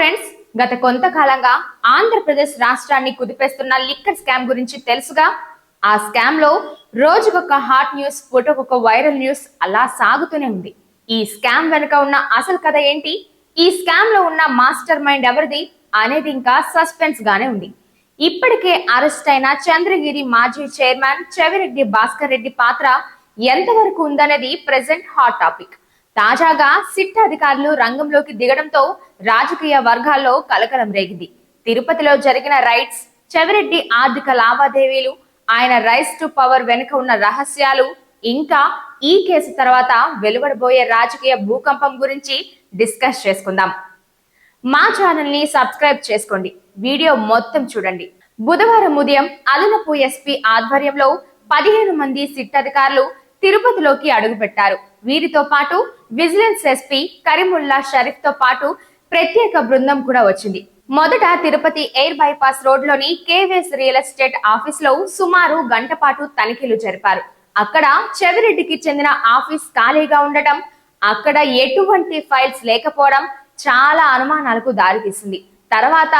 Friends గత కొంతకాలంగా ఆంధ్రప్రదేశ్ రాష్ట్రాన్ని కుదిపేస్తున్న లిక్కర్ స్కామ్ గురించి తెలుసుగా? ఆ స్కామ్లో రోజుకొక హాట్ న్యూస్ ఫోటోకొక వైరల్ న్యూస్ అలా సాగుతూనే ఉంది. ఈ స్కామ్ వెనుక ఉన్న అసలు కథ ఏంటి? ఈ స్కామ్లో ఉన్న మాస్టర్ మైండ్ ఎవరిది అనేది ఇంకా సస్పెన్స్ గానే ఉంది. ఇప్పటికే అరెస్ట్ అయిన చంద్రగిరి మాజీ చైర్మన్ చెవిరెడ్డి భాస్కర్ రెడ్డి పాత్ర ఎంతవరకు ఉందనేది ప్రెసెంట్ హాట్ టాపిక్ తాజాగా సిట్ అధికారులు రంగంలోకి దిగడంతో రాజకీయ వర్గాల్లో కలకలం రేగింది. తిరుపతిలో జరిగిన రైట్స్ చెవిరెడ్డి ఆర్థిక లావాదేవీలు ఆయన రైస్ టు పవర్ వెనుక ఉన్న రహస్యాలు ఇంకా ఈ కేసు తర్వాత వెలువడబోయే రాజకీయ భూకంపం గురించి డిస్కస్ చేసుకుందాం. మా ఛానల్ని సబ్స్క్రైబ్ చేసుకోండి. వీడియో మొత్తం చూడండి. బుధవారం ఉదయం అదనపు ఎస్పీ ఆధ్వర్యంలో పదిహేను మంది సిట్ అధికారులు తిరుపతిలోకి అడుగుపెట్టారు. వీరితో పాటు విజిలెన్స్ ఎస్పీ కరీముల్లా షరీఫ్తో పాటు ప్రత్యేక బృందం కూడా వచ్చింది. మొదట తిరుపతి ఎయిర్ బైపాస్ రోడ్లోని రియల్ ఎస్టేట్ ఆఫీస్లో సుమారు గంట పాటు తనిఖీలు జరిపారు. అక్కడ చెవిరెడ్డికి చెందిన ఆఫీస్ ఖాళీగా ఉండటం అక్కడ ఎటువంటి ఫైల్స్ లేకపోవడం చాలా అనుమానాలకు దారితీసింది. తర్వాత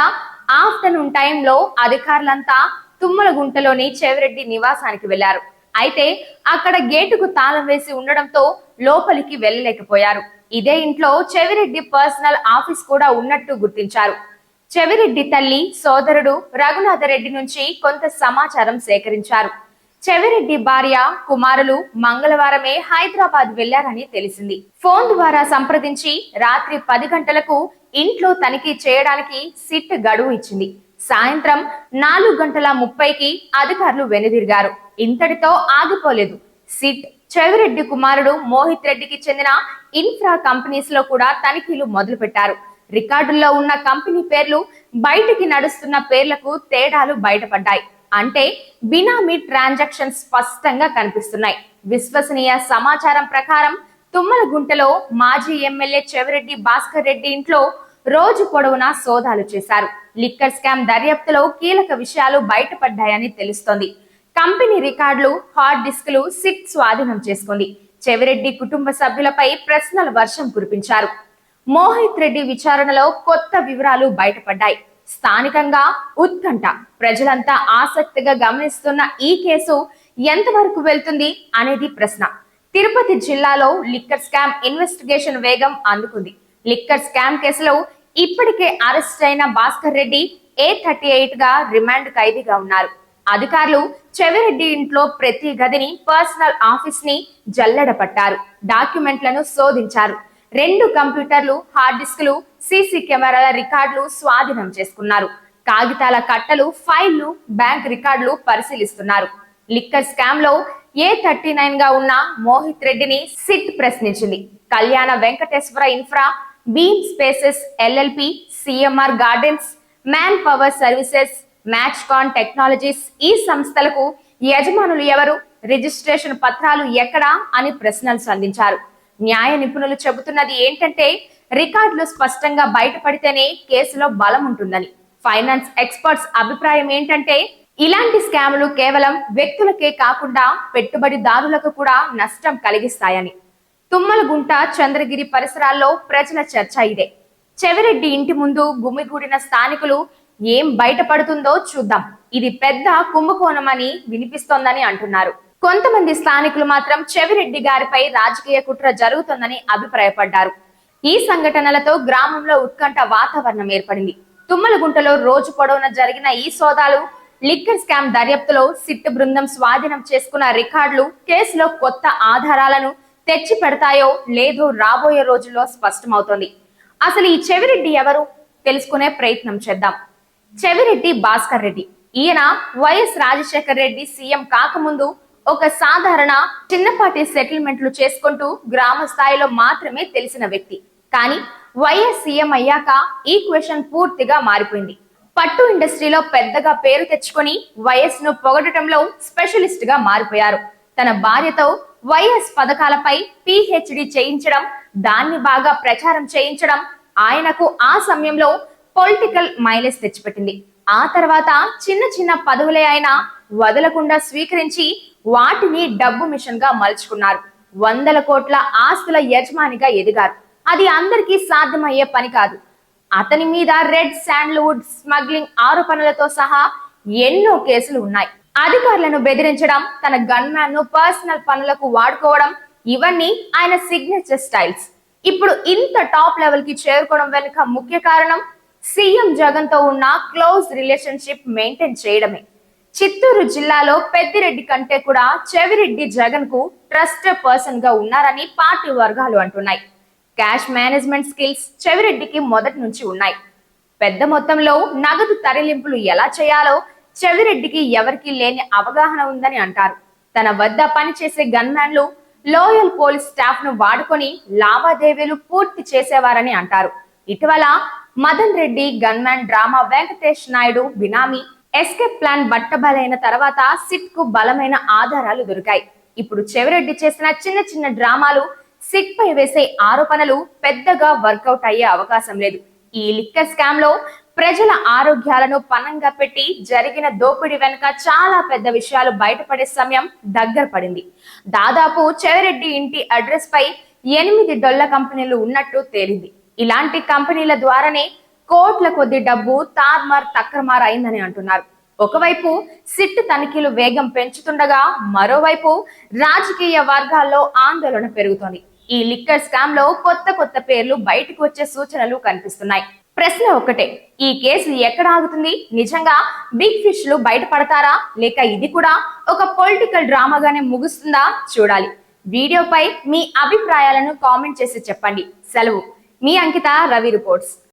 ఆఫ్టర్నూన్ టైంలో అధికారులంతా తుమ్మలగుంటలోని చెవిరెడ్డి నివాసానికి వెళ్ళారు. అయితే అక్కడ గేటుకు తాళం వేసి ఉండడంతో లోపలికి వెళ్ళలేకపోయారు. ఇదే ఇంట్లో చెవిరెడ్డి పర్సనల్ ఆఫీస్ కూడా ఉన్నట్టు గుర్తించారు. చెవిరెడ్డి తల్లి సోదరుడు రఘునాథరెడ్డి నుంచి కొంత సమాచారం సేకరించారు. చెవిరెడ్డి భార్య కుమారులు మంగళవారమే హైదరాబాద్ వెళ్ళారని తెలిసింది. ఫోన్ ద్వారా సంప్రదించి రాత్రి పది గంటలకు ఇంట్లో తనిఖీ చేయడానికి సిట్ గడువు ఇచ్చింది. సాయంత్రం నాలుగు గంటల ముప్పైకి అధికారులు వెనుదిరిగారు. ఇంతటితో ఆగిపోలేదు. సిట్ చెవిరెడ్డి కుమారుడు మోహిత్ రెడ్డికి చెందిన ఇన్ఫ్రా కంపెనీస్లో కూడా తనిఖీలు మొదలు పెట్టారు రికార్డుల్లో ఉన్న కంపెనీ పేర్లు బయటికి నడుస్తున్న పేర్లకు తేడాలు బయటపడ్డాయి. అంటే బినామీ ట్రాన్సాక్షన్ స్పష్టంగా కనిపిస్తున్నాయి. విశ్వసనీయ సమాచారం ప్రకారం తుమ్మలగుంటలో మాజీ ఎమ్మెల్యే చెవిరెడ్డి భాస్కర్ రెడ్డి ఇంట్లో రోజు పొడవునా సోదాలు చేశారు. లిక్కర్ స్కామ్ దర్యాప్తులో కీలక విషయాలు బయటపడ్డాయని తెలుస్తోంది. కంపెనీ రికార్డులు హార్డ్ డిస్కులు సిట్ స్వాధీనం చేసుకుంది. చెవిరెడ్డి కుటుంబ సభ్యులపై ప్రశ్నల వర్షం కురిపించారు. మోహిత్ రెడ్డి విచారణలో కొత్త వివరాలు బయటపడ్డాయి. స్థానికంగా ఉత్కంఠ. ప్రజలంతా ఆసక్తిగా గమనిస్తున్న ఈ కేసు ఎంతవరకు వెళ్తుంది అనేది ప్రశ్న. తిరుపతి జిల్లాలో లిక్కర్ స్కామ్ ఇన్వెస్టిగేషన్ వేగం అందుకుంది. లిక్కర్ స్కామ్ కేసులో ఇప్పటికే అరెస్ట్ అయిన భాస్కర్ రెడ్డి ఏ థర్టీ ఎయిట్గా రిమాండ్ ఖైదీగా ఉన్నారు. అధికారులు చెవిరెడ్డి ఇంట్లో ప్రతి గదిని పర్సనల్ ఆఫీస్ని జల్లెడ పట్టారు డాక్యుమెంట్లను శోధించారు. రెండు కంప్యూటర్లు హార్డ్ డిస్కులు సీసీ కెమెరాల రికార్డులు స్వాధీనం చేసుకున్నారు. కాగితాల కట్టలు ఫైళ్ళు బ్యాంక్ రికార్డులు పరిశీలిస్తున్నారు. లిక్కర్ స్కామ్లో ఏ థర్టీ నైన్గా ఉన్న మోహిత్ రెడ్డిని సిట్ ప్రశ్నించింది. Kalyana Venkateswara infra beam spaces LLP CMR gardens manpower services match con technologies ఈ సంస్థలకు యజమానులు ఎవరు? రిజిస్ట్రేషన్ పత్రాలు ఎక్కడా? అని ప్రశ్నలు సంధించారు. న్యాయ నిపుణులు చెబుతున్నది ఏంటంటే రికార్డులు స్పష్టంగా బయటపడితేనే కేసులో బలం ఉంటుందని. ఫైనాన్స్ ఎక్స్పర్ట్స్ అభిప్రాయం ఏంటంటే ఇలాంటి స్కాములు కేవలం వ్యక్తులకే కాకుండా పెట్టుబడిదారులకు కూడా నష్టం కలిగిస్తాయని. తుమ్మలగుంట చంద్రగిరి పరిసరాల్లో ప్రజల చర్చ ఇదే. చెవిరెడ్డి ఇంటి ముందు గుమిగూడిన స్థానికులు ఏం బయటపడుతుందో చూద్దాం. ఇది పెద్ద కుంభకోణం అని వినిపిస్తోందని అంటున్నారు. కొంతమంది స్థానికులు మాత్రం చెవిరెడ్డి గారిపై రాజకీయ కుట్ర జరుగుతుందని అభిప్రాయపడ్డారు. ఈ సంఘటనలతో గ్రామంలో ఉత్కంఠ వాతావరణం ఏర్పడింది. తుమ్మలగుంటలో రోజు పొడవున జరిగిన ఈ సోదాలు లిక్కర్ స్కామ్ దర్యాప్తులో సిట్ బృందం స్వాధీనం చేసుకున్న రికార్డులు కేసులో కొత్త ఆధారాలను తెచ్చి పెడతాయో లేదో రాబోయే రోజుల్లో స్పష్టమవుతోంది. అసలు ఈ చెవిరెడ్డి ఎవరు? తెలుసుకునే ప్రయత్నం చేద్దాం. చెవిరెడ్డి భాస్కర్ రెడ్డి. ఈయన వైఎస్ రాజశేఖర్ రెడ్డి సీఎం కాకముందు ఒక సాధారణ చిన్నపాటి సెటిల్మెంట్లు చేసుకుంటూ గ్రామ స్థాయిలో మాత్రమే తెలిసిన వ్యక్తి. కానీ వైఎస్ సీఎం అయ్యాక ఈ క్వశ్చన్ పూర్తిగా మారిపోయింది. పట్టు ఇండస్ట్రీలో పెద్దగా పేరు తెచ్చుకొని వైఎస్ను పొగడటంలో స్పెషలిస్ట్గా మారిపోయారు. తన భార్యతో వైఎస్ పథకాలపై పిహెచ్డి చేయించడం దాన్ని బాగా ప్రచారం చేయించడం ఆయనకు ఆ సమయంలో పొలిటికల్ మైలేజ్ తెచ్చిపెట్టింది. ఆ తర్వాత చిన్న చిన్న పదవులే అయినా వదలకుండా స్వీకరించి వాటిని డబ్బు మిషన్గా మలుచుకున్నారు. వందల కోట్ల ఆస్తుల యజమానిగా ఎదిగారు. అది అందరికీ సాధ్యమయ్యే పని కాదు. అతని మీద రెడ్ శాండ్ల్వుడ్ స్మగ్లింగ్ ఆరోపణలతో సహా ఎన్నో కేసులు ఉన్నాయి. అధికారులను బెదిరించడం తన గన్మ్యాన్ను పర్సనల్ పనులకు వాడుకోవడం ఇవన్నీ ఆయన సిగ్నేచర్ స్టైల్స్ ఇప్పుడు ఇంత టాప్ లెవెల్కి చేరుకోవడం వెనుక ముఖ్య కారణం సీఎం జగన్తో ఉన్న క్లోజ్ రిలేషన్షిప్ మెయింటైన్ చేయడమే. చిత్తూరు జిల్లాలో పెద్దిరెడ్డి కంటే కూడా చెవిరెడ్డి జగన్కు ట్రస్ట్ పర్సన్గా ఉన్నారని పార్టీ వర్గాలు అంటున్నాయి. క్యాష్ మేనేజ్మెంట్ స్కిల్స్ చెవిరెడ్డికి మొదటి నుంచి ఉన్నాయి. పెద్ద మొత్తంలో నగదు తరలింపులు ఎలా చేయాలో చెవిరెడ్డికి ఎవరికీ లేని అవగాహన ఉందని అంటారు. తన వద్ద పనిచేసే గన్మ్యాన్లు లోయల్ పోలీస్ స్టాఫ్ను వాడుకొని లావాదేవీలు పూర్తి చేసేవారని అంటారు. ఇటీవల Madan Reddy gunman drama Venkatesh Naidu benami escape plan బట్టబలైన తర్వాత సిట్కు బలమైన ఆధారాలు దొరికాయి. ఇప్పుడు చెవిరెడ్డి చేసిన చిన్న చిన్న డ్రామాలు సిట్ పై వేసే ఆరోపణలు పెద్దగా వర్కౌట్ అయ్యే అవకాశం లేదు. ఈ లిక్కర్ స్కామ్లో ప్రజల ఆరోగ్యాలను పనంగా పెట్టి జరిగిన దోపిడీ వెనుక చాలా పెద్ద విషయాలు బయటపడే సమయం దగ్గర పడింది. దాదాపు చెవిరెడ్డి ఇంటి అడ్రస్ పై ఎనిమిది డొల్ల కంపెనీలు ఉన్నట్టు తేలింది. ఇలాంటి కంపెనీల ద్వారానే కోట్ల కొద్ది డబ్బు తార్మార్ తక్రమార్ అయిందని అంటున్నారు. ఒకవైపు సిట్ తనిఖీలు వేగం పెంచుతుండగా మరోవైపు రాజకీయ వర్గాల్లో ఆందోళన పెరుగుతోంది. ఈ లిక్కర్ స్కామ్లో కొత్త కొత్త పేర్లు బయటకు వచ్చే సూచనలు కనిపిస్తున్నాయి. ప్రశ్న ఒకటే ఈ కేసు ఎక్కడ ఆగుతుంది? నిజంగా బిగ్ ఫిష్లు బయటపడతారా? లేక ఇది కూడా ఒక పొలిటికల్ డ్రామాగానే ముగుస్తుందా? చూడాలి. వీడియోపై మీ అభిప్రాయాలను కామెంట్ చేసి చెప్పండి. సెలవు. మీ అంకిత రవి రిపోర్ట్స్.